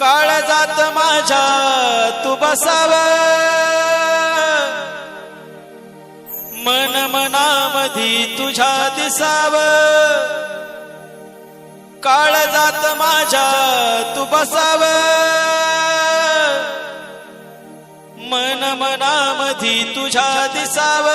काळ जात माझ्या तू बसाव. मन मनामधी तुझ्या दिसाव. काळ जात माझ्या तू बसाव. मन मनामधी तुझ्या दिसाव.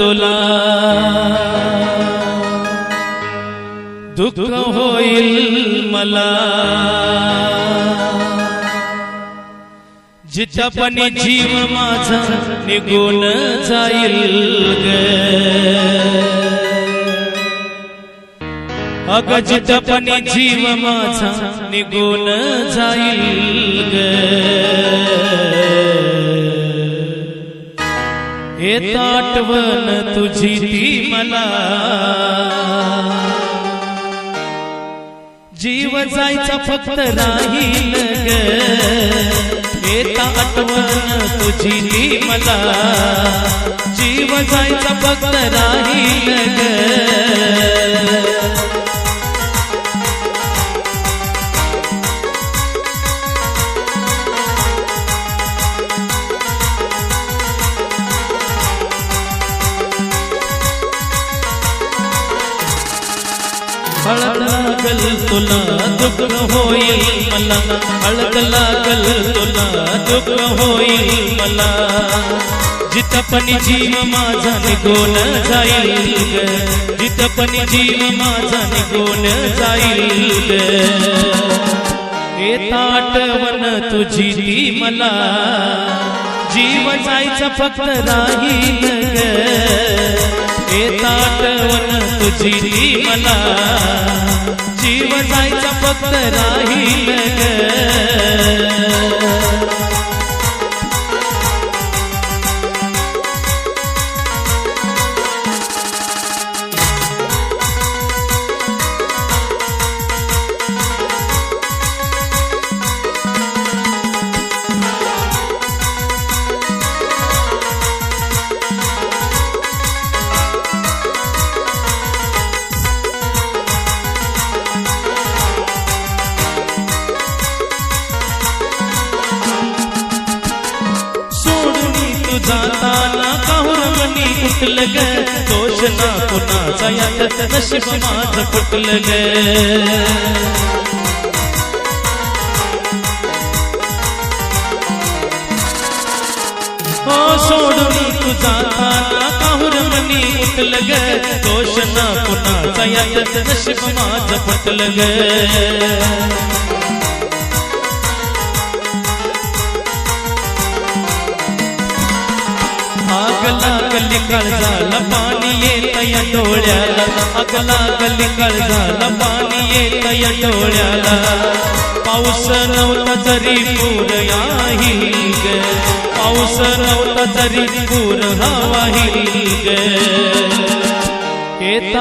तुला. दुःख होईल मला. जिथपणी जीव माझा निघून जाईल ग. अग जिथपणी जीव माझा निघून जाईल ग. हे आठवण तुझी ती मला. जीव जायचा फक्त राहील लग हे आठवण तुझी ती मला. जीव जायचा फक्त राहील ग हळद लागल तुला दुःख होईल मला. हळद लागल तुला दुःख होईल मला. जिथपणी जीव माझा निघून जाईल ग. जिथपणी जीव माझा निघून जाईल ग. येत आठवण तुझी ती मला. जीव जायचं फक्त राहील आठवण तुझी मला. जीव जायचा फक्त राहील उठलं ग. दोष ना कुणाचा यात नशीब माझं फुटलं ग. हो सोडून तू जाताना काहुर मनी उठलं ग. दोष ना कुणाचा यात नशीब माझं फुटलं ग. अगला लागली काळजाला पाणी येत या डोळ्याला. अगला लागली काळजाला पाणी येत या डोळ्याला. पाऊस नव्हता तरी पूर याही ग. पाऊस नव्हता तरी पूर हवाही ग. हे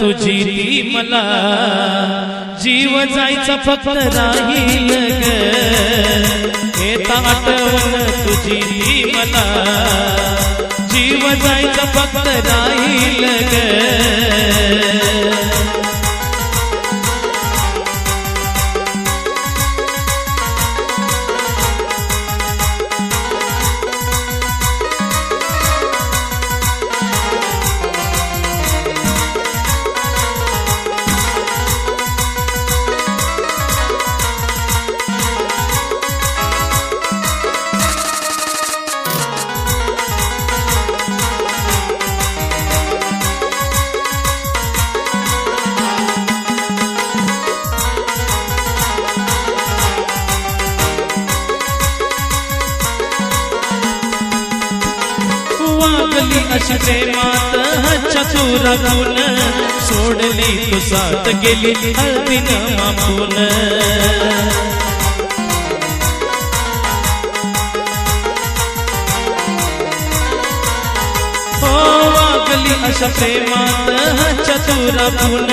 तुझी ती मला. जीव जायचा फक्त राहील ग. हे तुझी ती मला. जीव जायचा फक्त राहील ग. प्रेमात चतुर गुण. सोडली तुसात गेली हळदीन मापून हो वागली अशा प्रेमात चतुर गुण.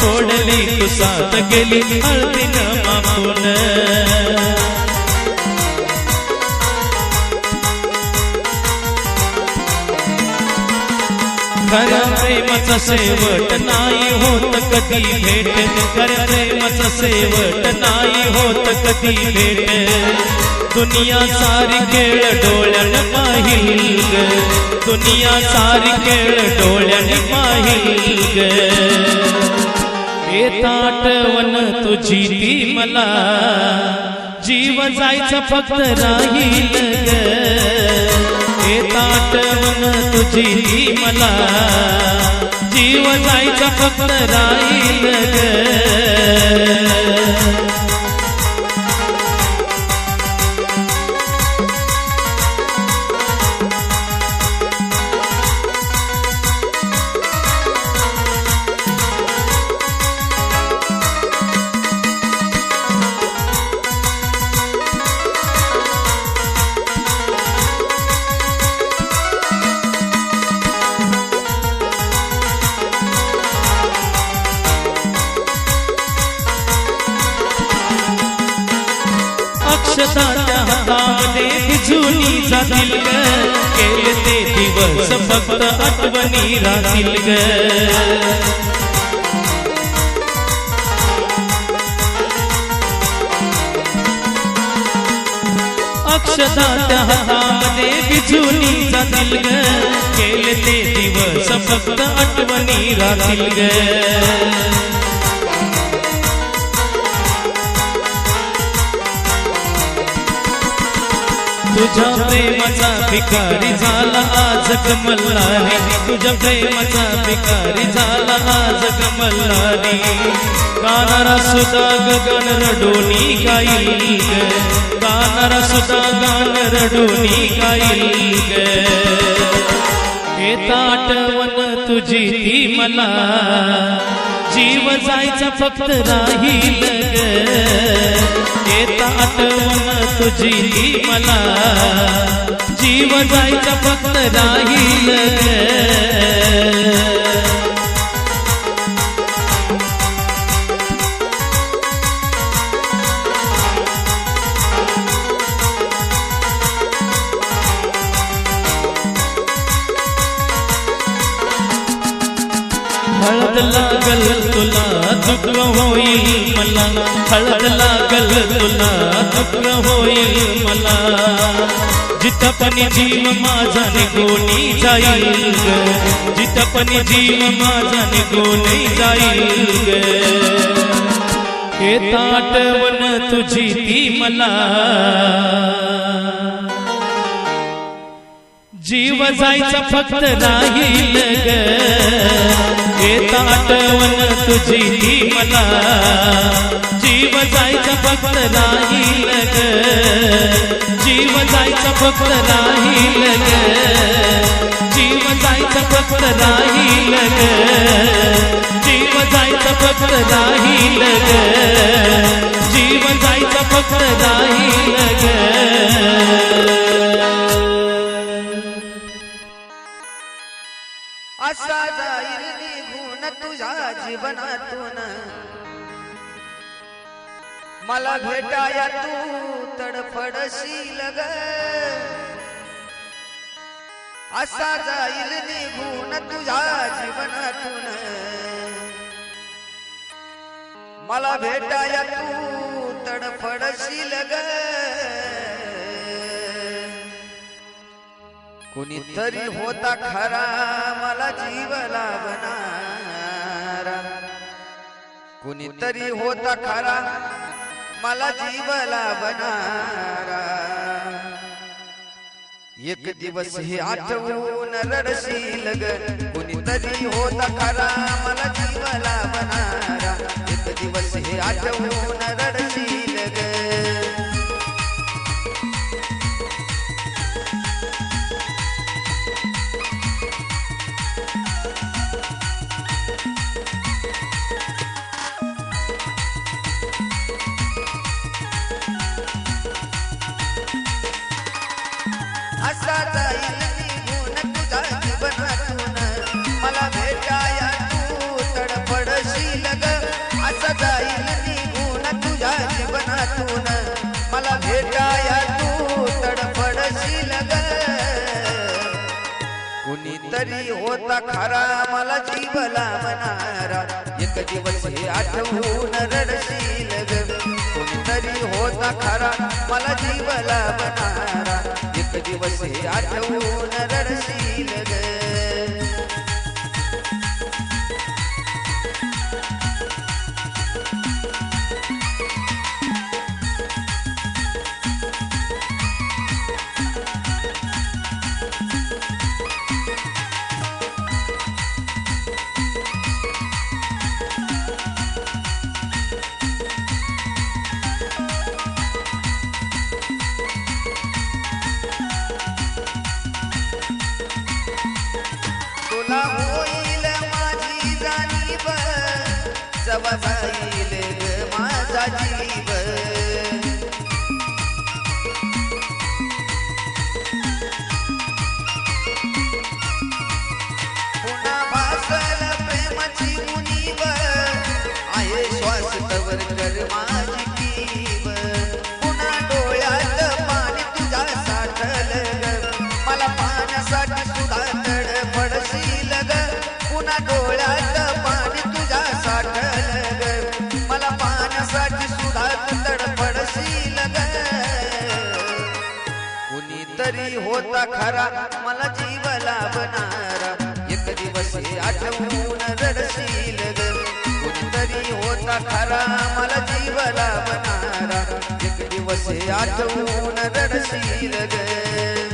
सोडली तुसात गेली हळदीन मापून खऱ्या प्रेमाचा शेवट नाही होत कधी भेट. खऱ्या प्रेमाचा शेवट नाही होत कधी भेट. दुनिया सारी खेळ डोळ्यान पाहिल दुनिया सारी खेळ डोळ्यान पाहिल ग. तुझी ती मला. जीव जायचं फक्त राहील येत आठवण तुझी ती मला. जीव जायचा फक्त राहील ग. फक्त आठवणी राहतील ग। अक्षताच्या हातामध्ये भिजूनी जातील ग। केले ते दिवस फक्त आठवणी राहतील ग। तुझ्या प्रेमाचा भिकारी झाला आज कमलारी तुझ्या प्रेमाचा भिकारी झाला आज कमलारी गाणारा सुद्धा गगन रडोनी गाईल गाणारा सुद्धा गान रडोनी गाईल ग. आठवण तुझी ती मला. जीव जायचा फक्त राहील येता आठवण तुझी मला. जीव जायचा फक्त राहील हळद लागल तुला दुःख होईल मला. हळद लागल तुला दुःख होईल मला. जिथं पण जीव माझा निघून जाईल ग. जिथं पण जीव माझा निघून जाईल हे ताटवण तुझी ती मला. जीव जायचा फक्त राहील ग. तुझी ती मला. जीव जायचा फक्त नाही लग. जीव जायचा फक्त नाही लग. जीव जायचा फक्त नाही लग. जीव जायचा फक्त नाही लग. जीव जायचा फक्त नाही लग. असा जाईल तुझ्या जीवनातून मला भेटाया तू तडफडशील ग. असा जाईल निघून तुझ्या जीवनातून. मला भेटाया तू तडफडशील ग. कुणीतरी होता खरा मला जीव लावणारा कुणीतरी होता खरा मला जीवला बनारा एक दिवस हे आठवून रडशील ग कुणीतरी होता खरा मला जीवला बनारा एक दिवस हे आठवून रडशील तरी होता खरा मला जीव लावणारा एक दिवस हे आठवून रडशील तरी होता खरा मला जीव लावणारा एक दिवस हे आठवून रडशील तुला होईल माझी जाणीव. जवा जाईल माझा जीव. पुन्हा भासल प्रेमाची मुनीव आहे श्वास तवर कर माझी खरा मला जीव लाभणारा एक दिवस आठवून रडशील ग. होता खरा मला जीव लाभणारा एक दिवस आठवून रडशील ग.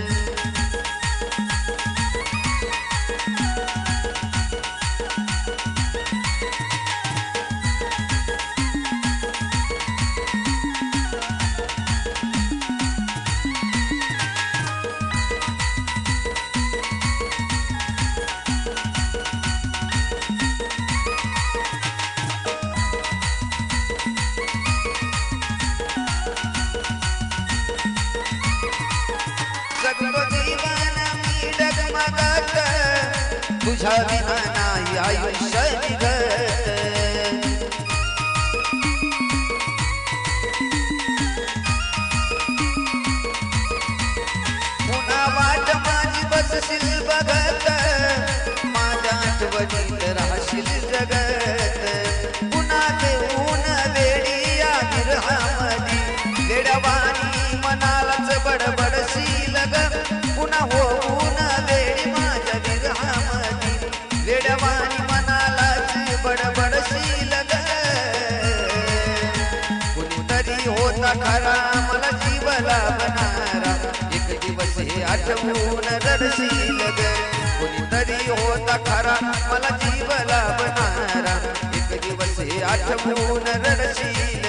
तुझ्या विना नाही होता खरा मला जीव लावणारा एक दिवस हे आठवून रडशील ग. कुणीतरी होता खरा मला जीव लावणारा एक दिवस हे आठवून रडशील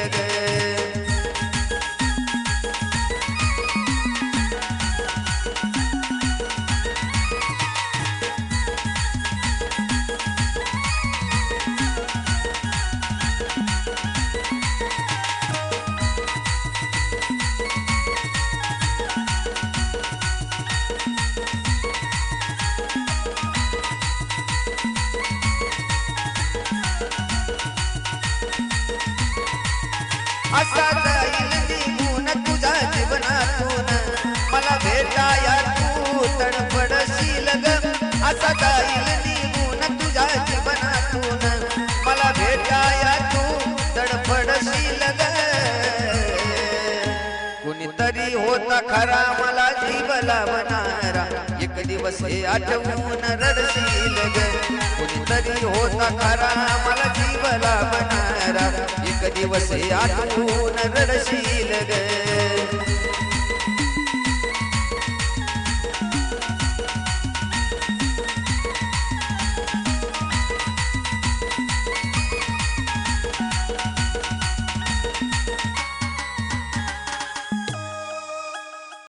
जाईल निघून तुझ्या जीवनातून. मला भेटाया तू तडफडशील ग. कुणीतरी होता खरा मला जीव लावणारा. एक दिवस हे आठवून रडशील ग. कुणीतरी होता खरा मला जीव लावणारा. एक दिवस हे आठवून रडशील ग.